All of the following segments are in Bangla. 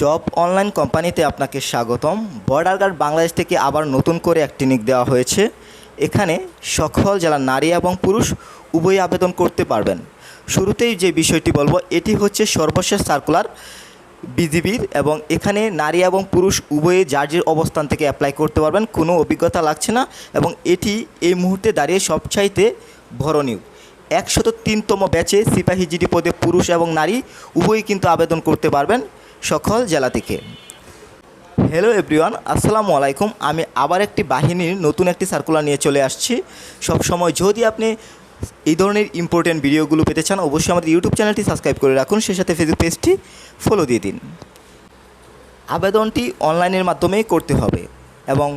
জব অনলাইন কোম্পানিতে আপনাকে স্বাগতম। বর্ডার গার্ড বাংলাদেশ থেকে আবার নতুন করে একটি নিক দেওয়া হয়েছে। এখানে সকল জেলার নারী এবং পুরুষ উভয়ই আবেদন করতে পারবেন। শুরুতেই যে বিষয়টি বলব, এটি হচ্ছে সর্বশেষ সার্কুলার বিজিবির এবং এখানে নারী এবং পুরুষ উভয়ে যার অবস্থান থেকে অ্যাপ্লাই করতে পারবেন। কোনো অভিজ্ঞতা লাগছে না এবং এটি এই মুহূর্তে দাঁড়িয়ে সবচাইতে নিয়োগ একশত তিনতম ব্যাচে সিপাহী জিডি পদে পুরুষ এবং নারী উভয়ই কিন্তু আবেদন করতে পারবেন। সকল জেলা থেকে। হ্যালো এভরিওয়ান আসসালামু আলাইকুম। আমি আবার একটি বাহিনীর নতুন একটি সার্কুলার নিয়ে চলে আসছি। সব সময় যদি আপনি এই ধরনের ইম্পর্টেন্ট ভিডিওগুলো পেতে চান, অবশ্যই আমাদের ইউটিউব চ্যানেলটি সাবস্ক্রাইব করে রাখুন, সেই সাথে ফেসবুক পেজটি ফলো দিয়ে দিন। আবেদনটি অনলাইনের মাধ্যমেই করতে হবে এবং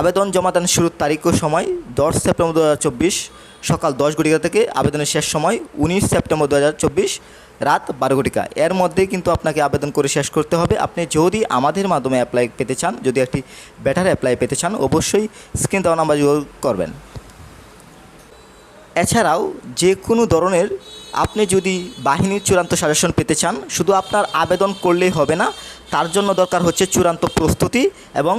আবেদন জমা দান শুরুর তারিখ ও সময় দশ সেপ্টেম্বর দু হাজার চব্বিশ সকাল দশ ঘটিকা থেকে আবেদনের শেষ সময় উনিশ সেপ্টেম্বর দু হাজার চব্বিশ রাত বারো ঘটিকা। এর মধ্যে কিন্তু আপনাকে আবেদন করে শেষ করতে হবে। আপনি যদি আমাদের মাধ্যমে অ্যাপ্লাই পেতে চান, যদি একটি বেটার অ্যাপ্লাই পেতে চান, অবশ্যই স্ক্রিন দেওয়া নাম্বার যোগাযোগ করবেন। এছাড়াও যে কোনো ধরনের আপনি যদি বাহিনীর চূড়ান্ত সাজেশন পেতে চান, শুধু আপনার আবেদন করলেই হবে না, তার জন্য দরকার হচ্ছে চূড়ান্ত প্রস্তুতি এবং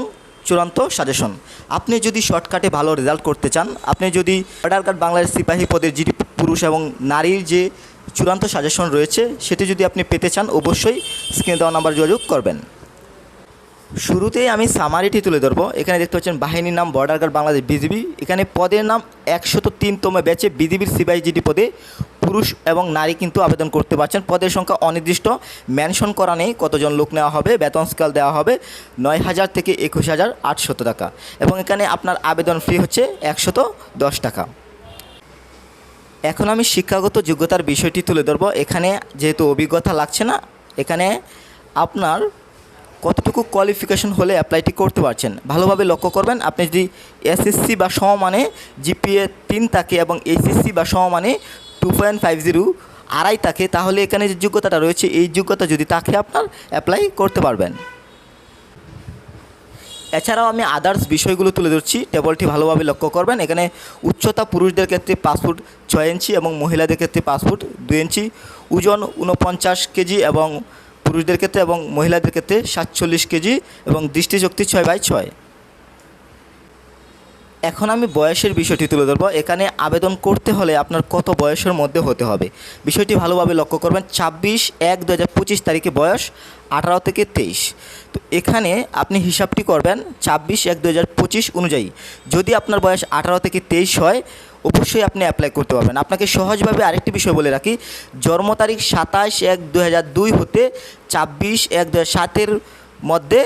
চূড়ান্ত সাজেশন আপনি যদি শর্টকাটে ভালো রেজাল্ট করতে চান, আপনি যদি অর্ডার কার্ড বাংলাদেশ সিপাহী পদের জিডি পুরুষ এবং নারীর যে চূড়ান্ত সাজেশন রয়েছে, সেটি যদি আপনি পেতে চান, অবশ্যই স্ক্রিনে দেওয়া নাম্বার যোগাযোগ করবেন। শুরুতেই আমি সামারিটি তুলে ধরবো। এখানে দেখতে পাচ্ছেন, বাহিনীর নাম বর্ডার গার্ড বাংলাদেশ বিজিবি। এখানে পদের নাম একশত তিনতম ব্যাচে বিজিবির সিপাহী জিডি পদে পুরুষ এবং নারী কিন্তু আবেদন করতে পারছেন। পদের সংখ্যা অনির্দিষ্ট। মেনশন করা নেই কতজন লোক নেওয়া হবে। বেতন স্কেল দেওয়া হবে নয় হাজার থেকে একুশ হাজার আটশত টাকা। এবং এখানে আপনার আবেদন ফি হচ্ছে একশত দশ টাকা। এখন আমি শিক্ষাগত যোগ্যতার বিষয়টি তুলে ধরবো। এখানে যেহেতু অভিজ্ঞতা লাগছে না, এখানে আপনার কতটুকু কোয়ালিফিকেশন হলে অ্যাপ্লাইটি করতে পারছেন? ভালোভাবে লক্ষ্য করবেন, আপনি যদি এসএসসি বা সমমানে জিপিএ তিন থাকে এবং এইচএসসি বা সমমানে টু পয়েন্ট ফাইভ জিরো আড়াই থাকে, তাহলে এখানে যে যোগ্যতাটা রয়েছে, এই যোগ্যতা যদি তাকে আপনার অ্যাপ্লাই করতে পারবেন। এছাড়াও আমি আদার্স বিষয়গুলো তুলে ধরছি টেবলটি ভালোভাবে লক্ষ্য করবেন। এখানে উচ্চতা পুরুষদের ক্ষেত্রে পাঁচ ছয় ইঞ্চি এবং মহিলাদের ক্ষেত্রে পাঁচ ফুট দুই ইঞ্চি ওজন উনপঞ্চাশ কেজি এবং পুরুষদের ক্ষেত্রে এবং মহিলাদের ক্ষেত্রে সাতচল্লিশ কেজি এবং দৃষ্টিশক্তি ছয় বাই ছয়। এখন আমি বয়সের বিষয়টি তুলে ধরবো। এখানে আবেদন করতে হলে আপনার কত বয়সের মধ্যে হতে হবে? বিষয়টি ভালোভাবে লক্ষ্য করবেন। ছাব্বিশ এক দু হাজার পঁচিশ তারিখে বয়স আঠারো থেকে তেইশ। তো এখানে আপনি হিসাবটি করবেন ছাব্বিশ এক দু হাজার পঁচিশ অনুযায়ী। যদি আপনার বয়স আঠারো থেকে তেইশ হয়, অবশ্যই আপনি অ্যাপ্লাই করতে পারবেন। আপনাকে সহজভাবে আরেকটি বিষয় বলে রাখি। জন্ম তারিখ সাতাশ এক দু হতে ছাব্বিশ এক দু সাতের মধ্যে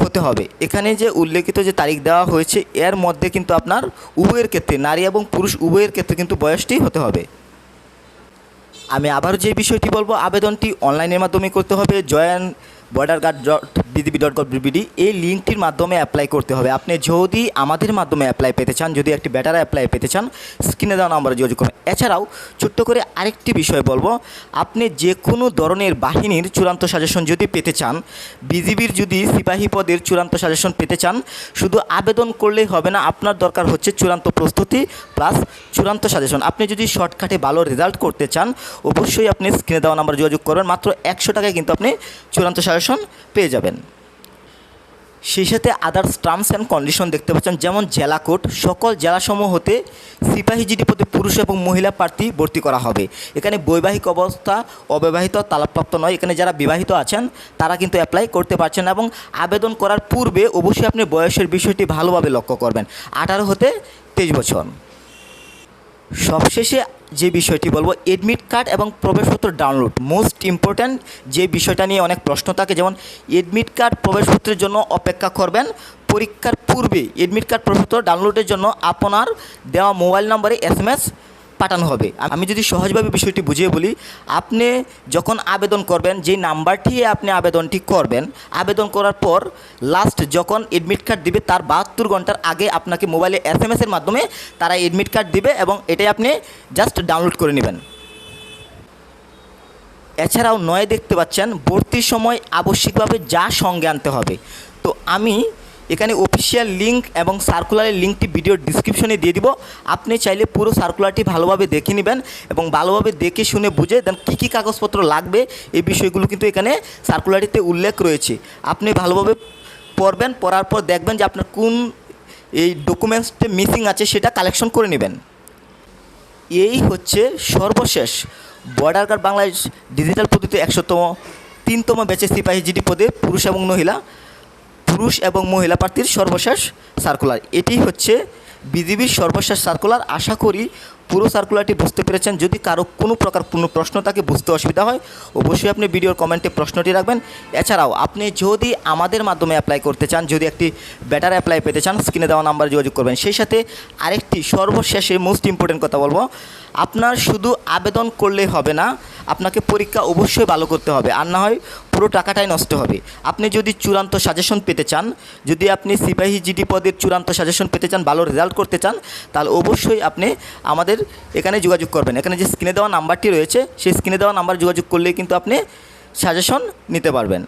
হতে হবে। এখানে যে উল্লেখিত যে তারিখ দেওয়া হয়েছে, এর মধ্যে কিন্তু আপনার উভয়ের ক্ষেত্রে, নারী এবং পুরুষ উভয়ের ক্ষেত্রে কিন্তু বয়সটি হতে হবে। আমি আবার যে বিষয়টি বলব, আবেদনটি অনলাইনের মাধ্যমে করতে হবে। Join border guard dot BGB dot gov BBD এই লিঙ্কটির মাধ্যমে অ্যাপ্লাই করতে হবে। আপনি যদি আমাদের মাধ্যমে অ্যাপ্লাই পেতে চান, যদি একটি ব্যাটার অ্যাপ্লাই পেতে চান স্ক্রিনে দেওয়া নাম্বারে যোগাযোগ করুন। এছাড়াও ছোট্ট করে আরেকটি বিষয় বলব, আপনি যে কোনো ধরনের বাহিনীর চূড়ান্ত সাজেশন যদি পেতে চান বিজিবির যদি সিপাহী পদের চূড়ান্ত সাজেশন পেতে চান, শুধু আবেদন করলেই হবে না, আপনার দরকার হচ্ছে চূড়ান্ত প্রস্তুতি প্লাস চূড়ান্ত সাজেশন আপনি যদি শর্টকাটে ভালো রেজাল্ট করতে চান, অবশ্যই আপনি স্ক্রিনে দেওয়া নাম্বার যোগাযোগ করবেন। মাত্র একশো টাকায় কিন্তু আপনি চূড়ান্ত সাজেশন পেয়ে যাবেন। সেই সাথে আদার্স টার্মস অ্যান্ড কন্ডিশন দেখতে পাচ্ছেন, যেমন জেলা কোড, সকল জেলাসমূহ হতে সিপাহী জিডি পদে পুরুষ এবং মহিলা প্রার্থী ভর্তি করা হবে। এখানে বৈবাহিক অবস্থা অবিবাহিত তালাপ্রাপ্ত নয়। এখানে যারা বিবাহিত আছেন, তারা কিন্তু অ্যাপ্লাই করতে পারছেন এবং আবেদন করার পূর্বে অবশ্যই আপনি বয়সের বিষয়টি ভালোভাবে লক্ষ্য করবেন। আঠারো হতে তেইশ বছর। সবশেষে যে বিষয়টি বলব এডমিট কার্ড এবং প্রবেশপত্র ডাউনলোড মোস্ট ইম্পর্ট্যান্ট যে বিষয়টা নিয়ে অনেক প্রশ্ন থাকে, যেমন এডমিট কার্ড প্রবেশপত্রের জন্য অপেক্ষা করবেন পরীক্ষার পূর্বে। এডমিট কার্ড প্রবেশপত্র ডাউনলোডের জন্য আপনার দেওয়া মোবাইল নম্বরে এস পাঠানো হবে। আমি যদি সহজভাবে বিষয়টি বুঝিয়ে বলি, আপনি যখন আবেদন করবেন, যে নাম্বারটি আপনি আবেদনটি করবেন, আবেদন করার পর লাস্ট যখন এডমিট কার্ড দিবে, তার বাহাত্তর ঘণ্টার আগে আপনাকে মোবাইলে এস এম এসের মাধ্যমে তারা এডমিট কার্ড দিবে এবং এটাই আপনি জাস্ট ডাউনলোড করে নেবেন। এছাড়াও নয় দেখতে পাচ্ছেন, ভর্তির সময় আবশ্যিকভাবে যা সঙ্গে আনতে হবে। তো আমি এখানে অফিসিয়াল লিঙ্ক এবং সার্কুলারের লিঙ্কটি ভিডিওর ডিসক্রিপশনে দিয়ে দিব। আপনি চাইলে পুরো সার্কুলারটি ভালোভাবে দেখে নেবেন এবং ভালোভাবে দেখে শুনে বুঝে দেন কী কী কাগজপত্র লাগবে। এই বিষয়গুলো কিন্তু এখানে সার্কুলারটিতে উল্লেখ রয়েছে। আপনি ভালোভাবে পড়বেন, পড়ার পর দেখবেন যে আপনার কোন এই ডকুমেন্টসটি মিসিং আছে সেটা কালেকশন করে নেবেন। এই হচ্ছে সর্বশেষ বর্ডার গার্ড বাংলাদেশ ডিজিটাল পদ্ধতি একশোতম, তিনতম ব্যাচে সিপাহী জিডি পদে পুরুষ এবং মহিলা। পুরুষ এবং মহিলা প্রার্থীর সর্বশেষ সার্কুলার এটি হচ্ছে বিজিবির সর্বশেষ সার্কুলার আশা করি পুরো সার্কুলারটি বুঝতে পেরেছেন। যদি কারও কোনো প্রকার কোনো প্রশ্ন তাকে বুঝতে অসুবিধা হয়, অবশ্যই আপনি ভিডিওর কমেন্টে প্রশ্নটি রাখবেন। এছাড়াও আপনি যদি আমাদের মাধ্যমে অ্যাপ্লাই করতে চান, যদি একটি বেটার অ্যাপ্লাই পেতে চান স্ক্রিনে দেওয়া নাম্বারে যোগাযোগ করবেন। সেই সাথে আরেকটি সর্বশেষে মোস্ট ইম্পর্টেন্ট কথা বলব। আপনার শুধু আবেদন করলে হবে না, আপনাকে পরীক্ষা অবশ্যই ভালো করতে হবে। আর না হয় পুরো টাকাটাই নষ্ট হবে। আপনি যদি চূড়ান্ত সাজেশন পেতে চান, যদি আপনি সিপাহী জিডি পদের চূড়ান্ত সাজেশন পেতে চান, ভালো রেজাল্ট করতে চান, তাহলে অবশ্যই আপনি আমাদের এখানে যোগাযোগ করবেন। এখানে যে স্ক্রিনে দেওয়া নাম্বারটি রয়েছে, সেই স্ক্রিনে দেওয়া নাম্বার যোগাযোগ করলেই কিন্তু আপনি সাজেশন নিতে পারবেন।